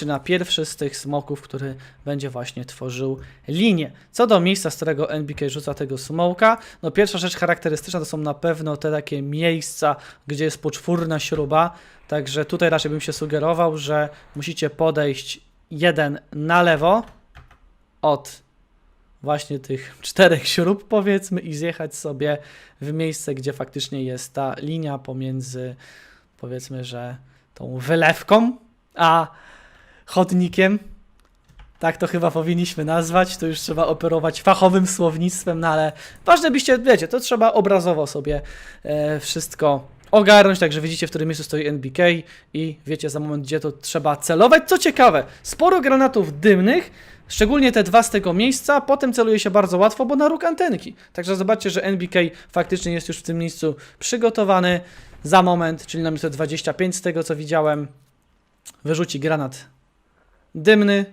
czyli na pierwszy z tych smoków, który będzie właśnie tworzył linię. Co do miejsca, z którego NBK rzuca tego smoka, no pierwsza rzecz charakterystyczna to są na pewno te takie miejsca, gdzie jest poczwórna śruba, także tutaj raczej bym się sugerował, że musicie podejść jeden na lewo od właśnie tych czterech śrub powiedzmy i zjechać sobie w miejsce, gdzie faktycznie jest ta linia pomiędzy powiedzmy, że tą wylewką, a chodnikiem. Tak to chyba powinniśmy nazwać. To już trzeba operować fachowym słownictwem, no ale ważne byście, wiecie, to trzeba obrazowo sobie e, wszystko ogarnąć, także widzicie, w którym miejscu stoi NBK i wiecie za moment, gdzie to trzeba celować. Co ciekawe, sporo granatów dymnych, szczególnie te dwa z tego miejsca, potem celuje się bardzo łatwo, bo na róg antenki. Także zobaczcie, że NBK faktycznie jest już w tym miejscu przygotowany za moment, czyli na minutę 25 z tego co widziałem, wyrzuci granat dymny